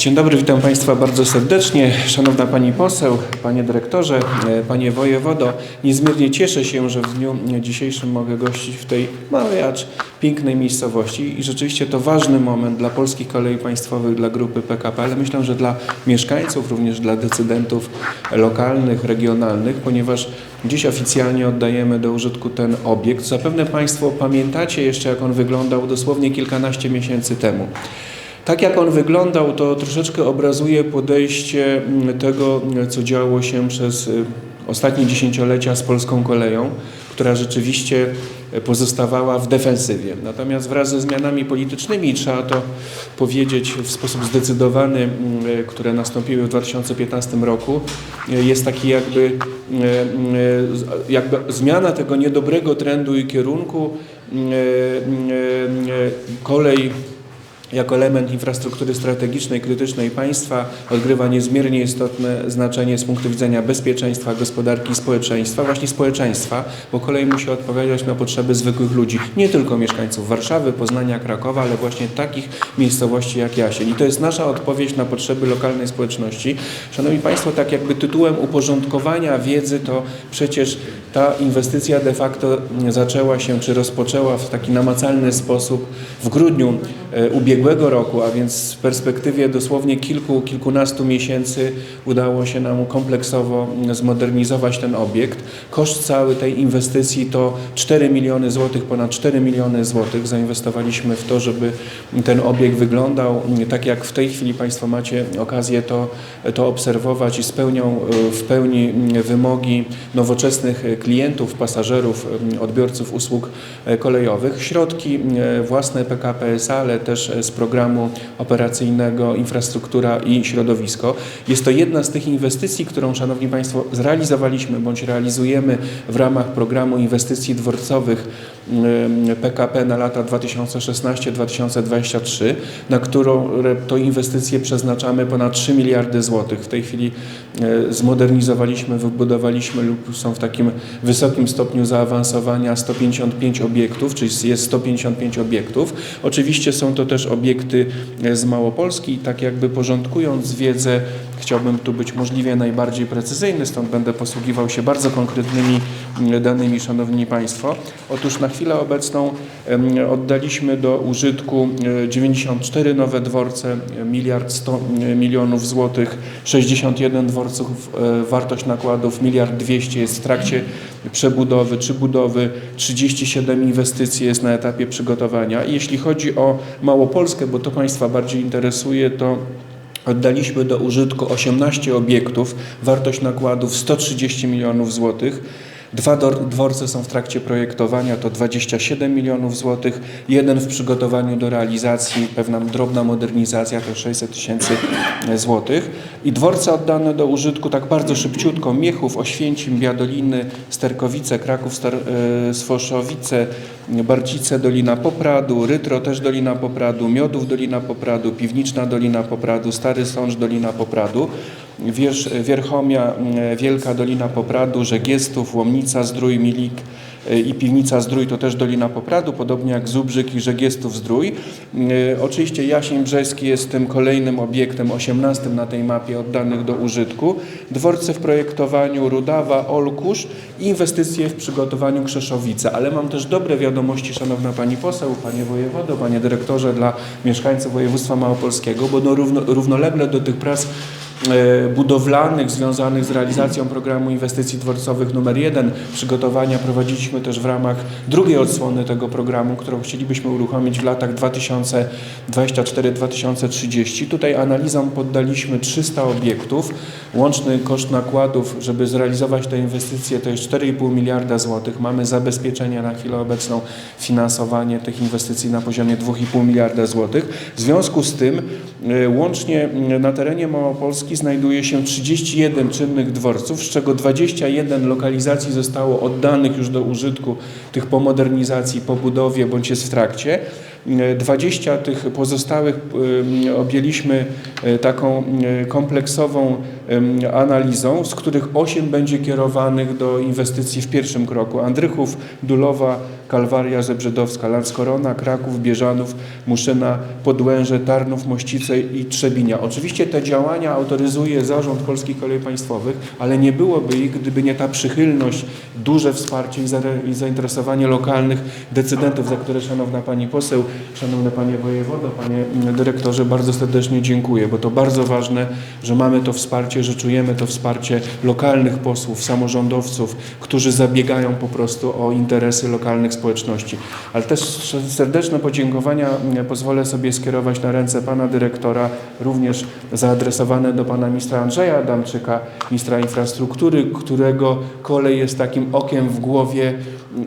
Dzień dobry, witam Państwa bardzo serdecznie. Szanowna Pani Poseł, Panie Dyrektorze, e, Panie Wojewodo. Niezmiernie cieszę się, że w dniu dzisiejszym mogę gościć w tej małej, acz pięknej miejscowości i rzeczywiście to ważny moment dla polskich kolei państwowych, dla grupy PKP, ale myślę, że dla mieszkańców, również dla decydentów lokalnych, regionalnych, ponieważ dziś oficjalnie oddajemy do użytku ten obiekt. Zapewne Państwo pamiętacie jeszcze, jak on wyglądał dosłownie kilkanaście miesięcy temu. Tak jak on wyglądał, to troszeczkę obrazuje podejście mm, tego, co działo się przez y, ostatnie dziesięciolecia z polską koleją, która rzeczywiście pozostawała w defensywie. Natomiast wraz ze zmianami politycznymi, trzeba to powiedzieć w sposób zdecydowany, mm, które nastąpiły w 2015 roku, y, jest taki jakby, y, y, jakby zmiana tego niedobrego trendu i kierunku. Kolej jako element infrastruktury strategicznej, krytycznej państwa odgrywa niezmiernie istotne znaczenie z punktu widzenia bezpieczeństwa, gospodarki, społeczeństwa, właśnie społeczeństwa, bo kolej musi odpowiadać na potrzeby zwykłych ludzi, nie tylko mieszkańców Warszawy, Poznania, Krakowa, ale właśnie takich miejscowości jak Jasień. I to jest nasza odpowiedź na potrzeby lokalnej społeczności. Szanowni Państwo, tak jakby tytułem uporządkowania wiedzy, to przecież ta inwestycja de facto zaczęła się, czy rozpoczęła w taki namacalny sposób w grudniu e, ubiegłego roku, a więc w perspektywie dosłownie kilku, kilkunastu miesięcy udało się nam kompleksowo zmodernizować ten obiekt. Koszt całej tej inwestycji to 4 miliony złotych, ponad 4 miliony złotych zainwestowaliśmy w to, żeby ten obiekt wyglądał tak, jak w tej chwili Państwo macie okazję to, to obserwować i spełnią w pełni wymogi nowoczesnych klientów, pasażerów, odbiorców usług kolejowych. Środki e, własne PKP SA, ale też programu operacyjnego Infrastruktura i Środowisko. Jest to jedna z tych inwestycji, którą, Szanowni Państwo, zrealizowaliśmy bądź realizujemy w ramach programu inwestycji dworcowych PKP na lata 2016-2023, na którą to inwestycje przeznaczamy ponad 3 miliardy złotych. W tej chwili e, zmodernizowaliśmy, wybudowaliśmy lub są w takim wysokim stopniu zaawansowania 155 obiektów, czyli jest 155 obiektów. Oczywiście są to też obiekty e, z Małopolski, tak jakby porządkując wiedzę, chciałbym tu być możliwie najbardziej precyzyjny, stąd będę posługiwał się bardzo konkretnymi danymi, Szanowni Państwo. Otóż na chwilę obecną oddaliśmy do użytku 94 nowe dworce, miliard 100 milionów złotych, 61 dworców, e, wartość nakładów miliard 200 jest w trakcie przebudowy czy budowy, 37 inwestycji jest na etapie przygotowania. Jeśli chodzi o Małopolskę, bo to Państwa bardziej interesuje, to Oddaliśmy do użytku 18 obiektów, wartość nakładów 130 milionów złotych. Dwa dworce są w trakcie projektowania, to 27 milionów złotych, jeden w przygotowaniu do realizacji, pewna drobna modernizacja, to 600 tysięcy złotych. I dworce oddane do użytku tak bardzo szybciutko, Miechów, Oświęcim, Biadoliny, Sterkowice, Kraków, Star e, Sfoszowice, Barcice, Dolina Popradu, Rytro też Dolina Popradu, Miodów Dolina Popradu, Piwniczna Dolina Popradu, Stary Sącz Dolina Popradu. Wierz, Wierchomia, Wielka Dolina Popradu, Żegiestów, Łomnica, Zdrój, Milik e, i Piwnica Zdrój to też Dolina Popradu, podobnie jak Zubrzyk i Żegiestów Zdrój. E, oczywiście Jasień Brzeski jest tym kolejnym obiektem, 18 na tej mapie oddanych do użytku. Dworce w projektowaniu Rudawa, Olkusz i inwestycje w przygotowaniu Krzeszowice. Ale mam też dobre wiadomości, Szanowna Pani Poseł, Panie Wojewodo, Panie Dyrektorze dla mieszkańców województwa małopolskiego, bo no równo, równolegle do tych prac E, budowlanych związanych z realizacją programu inwestycji dworcowych numer 1. Przygotowania prowadziliśmy też w ramach drugiej odsłony tego programu, którą chcielibyśmy uruchomić w latach 2024-2030. Tutaj analizom poddaliśmy 300 obiektów. Łączny koszt nakładów, żeby zrealizować te inwestycje to jest 4,5 miliarda złotych. Mamy zabezpieczenia na chwilę obecną finansowanie tych inwestycji na poziomie 2,5 miliarda złotych. W związku z tym e, łącznie na terenie Małopolski Polski znajduje się 31 czynnych dworców, z czego 21 lokalizacji zostało oddanych już do użytku tych po modernizacji, po budowie bądź jest w trakcie. 20 tych pozostałych objęliśmy e, taką kompleksową analizą, z których 8 będzie kierowanych do inwestycji w pierwszym kroku. Andrychów, Dulowa, Kalwaria Zebrzydowska, Lanskorona, Kraków, Bieżanów, Muszyna, Podłęże, Tarnów, Mościce i Trzebinia. Oczywiście te działania autoryzuje Zarząd Polskich Kolei Państwowych, ale nie byłoby ich, gdyby nie ta przychylność, duże wsparcie i zainteresowanie lokalnych decydentów, za które Szanowna Pani Poseł, Szanowny Panie Wojewodo, Panie Dyrektorze, bardzo serdecznie dziękuję, bo to bardzo ważne, że mamy to wsparcie, że czujemy to wsparcie lokalnych posłów, samorządowców, którzy zabiegają po prostu o interesy lokalnych społeczności. Ale też serdeczne podziękowania mm, pozwolę sobie skierować na ręce Pana Dyrektora, również zaadresowane do Pana Ministra Andrzeja Adamczyka, Ministra Infrastruktury, którego kolej jest takim okiem w głowie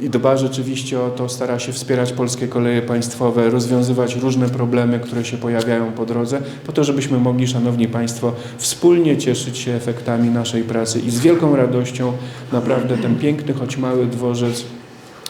i dba rzeczywiście o to, stara się wspierać polskie koleje państwowe, rozwiązywać różne problemy, które się pojawiają po drodze, po to, żebyśmy mogli, Szanowni Państwo, wspólnie cieszyć się efektami naszej pracy i z wielką radością naprawdę ten piękny, choć mały dworzec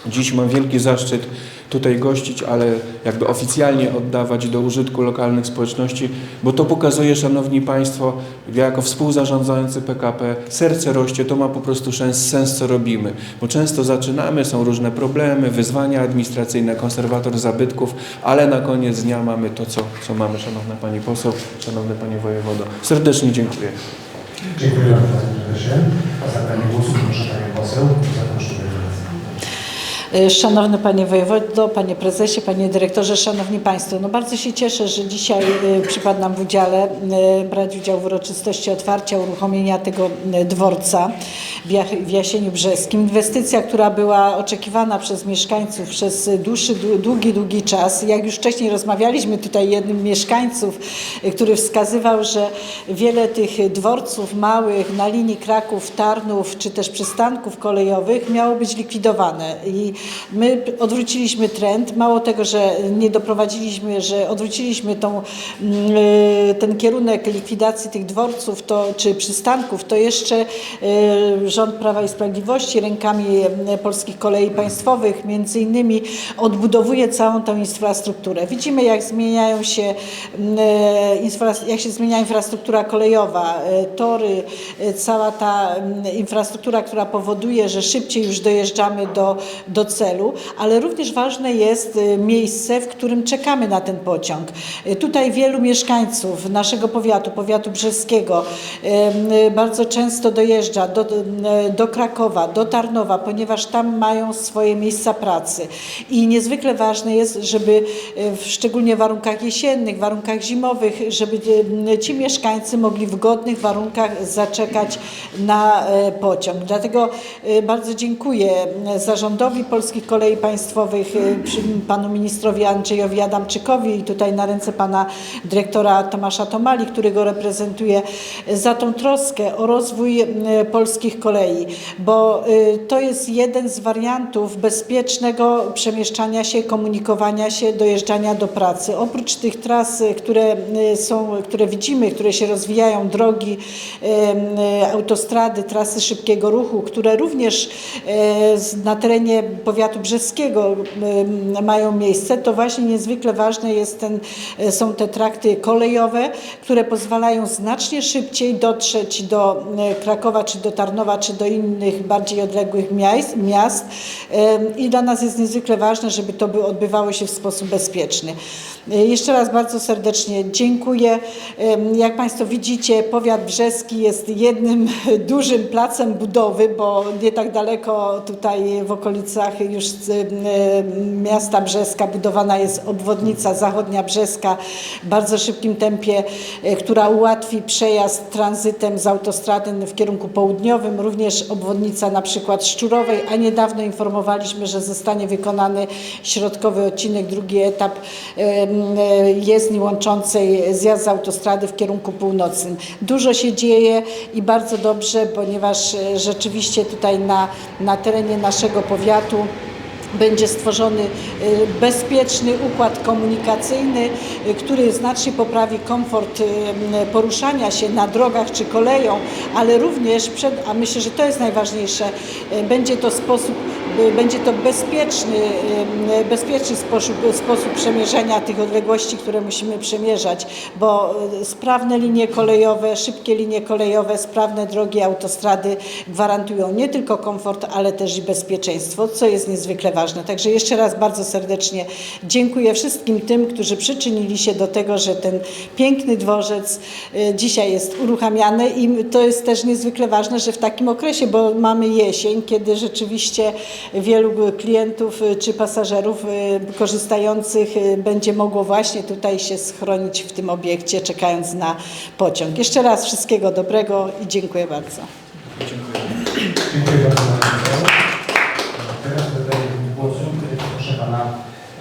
Dziś mam wielki zaszczyt tutaj gościć, ale jakby oficjalnie oddawać do użytku lokalnych społeczności, bo to pokazuje, Szanowni Państwo, ja jako współzarządzający PKP, serce rośnie, to ma po prostu sens, sens co robimy, bo często zaczynamy, są różne problemy, wyzwania administracyjne, konserwator zabytków, ale na koniec dnia mamy to, co, co mamy, Szanowna Pani Poseł, Szanowny Panie Wojewodo. Serdecznie dziękuję. Dziękuję bardzo Panie Prezesie. O zabranie głosu proszę Panią Poseł. Do Szanowny Panie Wojewodo, Panie Prezesie, Panie Dyrektorze, Szanowni Państwo, no bardzo się cieszę, że dzisiaj y, przypadł nam w udziale y, brać udział w uroczystości otwarcia, uruchomienia tego dworca w Jasieniu Brzeskim. Inwestycja, która była oczekiwana przez mieszkańców przez dłuższy, dłu- długi, długi czas. Jak już wcześniej rozmawialiśmy tutaj jednym mieszkańców, który wskazywał, że wiele tych dworców małych na linii Kraków-Tarnów, czy też przystanków kolejowych miało być likwidowane. I my odwróciliśmy trend. Mało tego, że nie doprowadziliśmy, że odwróciliśmy tą, mm, y, ten kierunek likwidacji tych dworców to, czy przystanków, to jeszcze y, rząd Prawa i Sprawiedliwości rękami y, polskich kolei państwowych między innymi odbudowuje całą tą infrastrukturę. Widzimy jak zmieniają się, mm, jak się zmienia infrastruktura kolejowa, tory, cała ta mm, infrastruktura, która powoduje, że szybciej już dojeżdżamy do, do celu, ale również ważne jest e, miejsce, w którym czekamy na ten pociąg. E, Tutaj wielu mieszkańców naszego powiatu, powiatu brzeskiego, m, bardzo często dojeżdża do, do Krakowa, do Tarnowa, ponieważ tam mają swoje miejsca pracy. I niezwykle ważne jest, żeby w szczególnie warunkach jesiennych, warunkach zimowych, żeby ci mieszkańcy mogli w godnych warunkach zaczekać na pociąg. Dlatego bardzo dziękuję zarządowi Polskich Kolei Państwowych, przy- panu ministrowi Andrzejowi Adamczykowi i tutaj na ręce pana dyrektora Tomasza Tomali, który go reprezentuje, e, za tą troskę o rozwój e, polskich kolei, bo to jest jeden z wariantów bezpiecznego przemieszczania się, komunikowania się, dojeżdżania do pracy. Oprócz tych tras, które są, które widzimy, które się rozwijają, drogi, autostrady, trasy szybkiego ruchu, które również na terenie powiatu brzeskiego mają miejsce, to właśnie niezwykle ważne jest ten, e, są te trakty kolejowe, które pozwalają znacznie szybciej dotrzeć do e, Krakowa, czy do Tarnowa, czy do innych bardziej odległych miast, i dla nas jest niezwykle ważne, żeby to by odbywało się w sposób bezpieczny. E, Jeszcze raz bardzo serdecznie dziękuję. Jak Państwo widzicie, powiat brzeski jest jednym dużym placem budowy, bo nie tak daleko tutaj w okolicach już em, miasta Brzeska. Budowana jest obwodnica zachodnia Brzeska w bardzo szybkim tempie, e, która ułatwi przejazd tranzytem z autostrady w kierunku południowym, również obwodnica na przykład Szczurowej, a niedawno informowaliśmy, że zostanie wykonany środkowy odcinek, drugi etap e, jezdni łączącej zjazd z autostrady w kierunku północnym. Dużo się dzieje i bardzo dobrze, ponieważ e, rzeczywiście tutaj na, na terenie naszego powiatu Senhor. Będzie stworzony y, bezpieczny układ komunikacyjny, y, który znacznie poprawi komfort y, poruszania się na drogach czy koleją, ale również, przed, a myślę, że to jest najważniejsze, będzie to sposób, będzie to bezpieczny, bezpieczny sposób, sposób tych odległości, które musimy przemierzać, bo sprawne linie kolejowe, szybkie linie kolejowe, sprawne drogi, autostrady gwarantują nie tylko komfort, ale też i bezpieczeństwo, co jest niezwykle ważne. Ważne. Także jeszcze raz bardzo serdecznie dziękuję wszystkim tym, którzy przyczynili się do tego, że ten piękny dworzec y, dzisiaj jest uruchamiany i to jest też niezwykle ważne, że w takim okresie, bo mamy jesień, kiedy rzeczywiście wielu klientów y, czy pasażerów y, korzystających będzie mogło właśnie tutaj się schronić w tym obiekcie, czekając na pociąg. Jeszcze raz wszystkiego dobrego i dziękuję bardzo. Dziękuję bardzo Pani Poseł. Teraz oddaję głos proszę Pana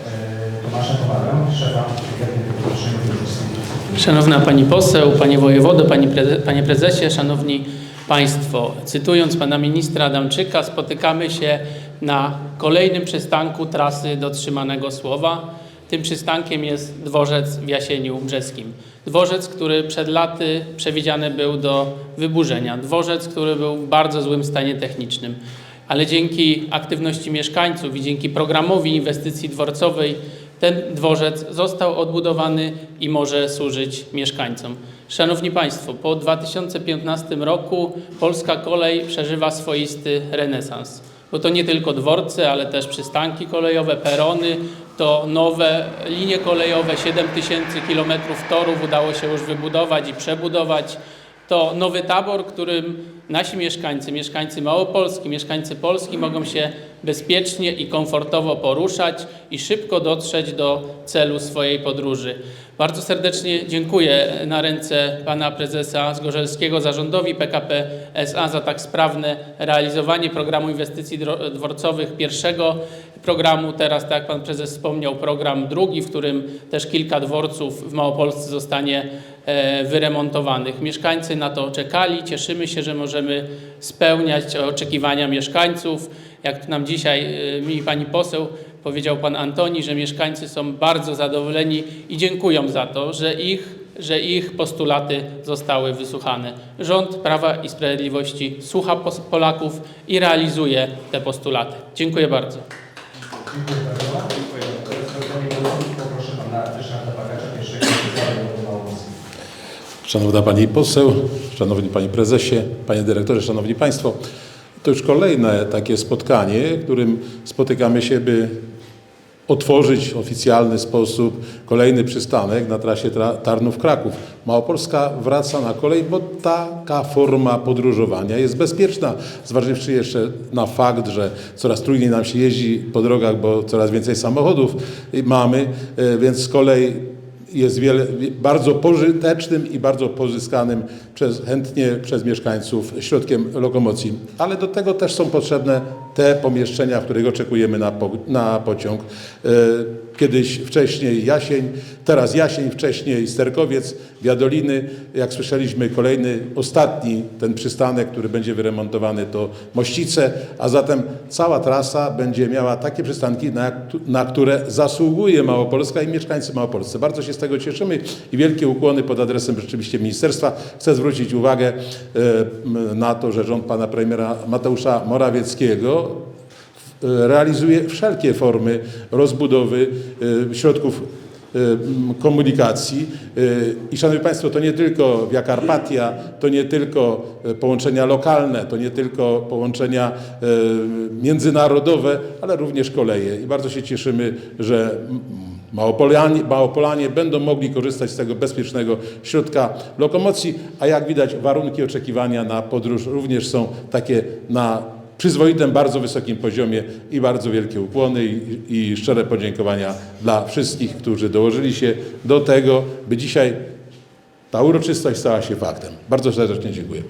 e, Tomasza Kowalę, szefa Gabinetu Publicznego Inwestycji. Szanowna Pani Poseł, Panie Wojewodo, Pani preze, Panie Prezesie, Szanowni Państwo. Cytując Pana Ministra Adamczyka, spotykamy się na kolejnym przystanku trasy dotrzymanego słowa. Tym przystankiem jest dworzec w Jasieniu Brzeskim. Dworzec, który przed laty przewidziany był do wyburzenia. Dworzec, który był w bardzo złym stanie technicznym. Ale dzięki aktywności mieszkańców i dzięki programowi inwestycji dworcowej ten dworzec został odbudowany i może służyć mieszkańcom. Szanowni Państwo, po 2015 roku polska kolej przeżywa swoisty renesans. Bo to nie tylko dworce, ale też przystanki kolejowe, perony, to nowe linie kolejowe, 7 tysięcy kilometrów torów udało się już wybudować i przebudować. To nowy tabor, którym nasi mieszkańcy, mieszkańcy Małopolski, mieszkańcy Polski mogą się bezpiecznie i komfortowo poruszać i szybko dotrzeć do celu swojej podróży. Bardzo serdecznie dziękuję na ręce pana prezesa Zgorzelskiego zarządowi PKP SA za tak sprawne realizowanie programu inwestycji dworcowych pierwszego programu. Teraz, tak jak pan prezes wspomniał, program drugi, w którym też kilka dworców w Małopolsce zostanie wyremontowanych. Mieszkańcy na to czekali. Cieszymy się, że możemy spełniać oczekiwania mieszkańców. Jak nam dzisiaj e, mi pani poseł powiedział pan Antoni, że mieszkańcy są bardzo zadowoleni i dziękują za to, że ich, że ich postulaty zostały wysłuchane. Rząd Prawa i Sprawiedliwości słucha Polaków i realizuje te postulaty. Dziękuję bardzo. Dziękuję bardzo. Teraz oddaję głos poproszę Pana Ryszarda Bagacza, pierwszego wiceprezesa Małopolski. Szanowna Pani Poseł, Szanowni Panie Prezesie, Panie Dyrektorze, Szanowni Państwo. To już kolejne takie spotkanie, w którym spotykamy się, by otworzyć w oficjalny sposób kolejny przystanek na trasie Tra- Tarnów-Kraków. Małopolska wraca na kolej, bo taka forma podróżowania jest bezpieczna, zważywszy jeszcze na fakt, że coraz trudniej nam się jeździ po drogach, bo coraz więcej samochodów mamy, e, więc z kolei jest wiele, bardzo pożytecznym i bardzo pozyskanym przez, chętnie przez mieszkańców środkiem lokomocji. Ale do tego też są potrzebne te pomieszczenia, w których oczekujemy na, po, na pociąg. E, Kiedyś wcześniej Jasień, teraz Jasień, wcześniej Sterkowiec, Wiadoliny. Jak słyszeliśmy, kolejny, ostatni ten przystanek, który będzie wyremontowany to Mościce, a zatem cała trasa będzie miała takie przystanki, na, na które zasługuje Małopolska i mieszkańcy Małopolscy. Bardzo się z tego cieszymy i wielkie ukłony pod adresem rzeczywiście ministerstwa. Chcę zwrócić uwagę e, na to, że rząd pana premiera Mateusza Morawieckiego realizuje wszelkie formy rozbudowy e, środków e, komunikacji. E, I szanowni państwo, to nie tylko Via Carpatia, to nie tylko e, połączenia lokalne, to nie tylko połączenia e, międzynarodowe, ale również koleje. I bardzo się cieszymy, że Małopolanie, Małopolanie będą mogli korzystać z tego bezpiecznego środka lokomocji, a jak widać warunki oczekiwania na podróż również są takie na przyzwoitym, bardzo wysokim poziomie i bardzo wielkie ukłony i, i szczere podziękowania dla wszystkich, którzy dołożyli się do tego, by dzisiaj ta uroczystość stała się faktem. Bardzo serdecznie dziękuję.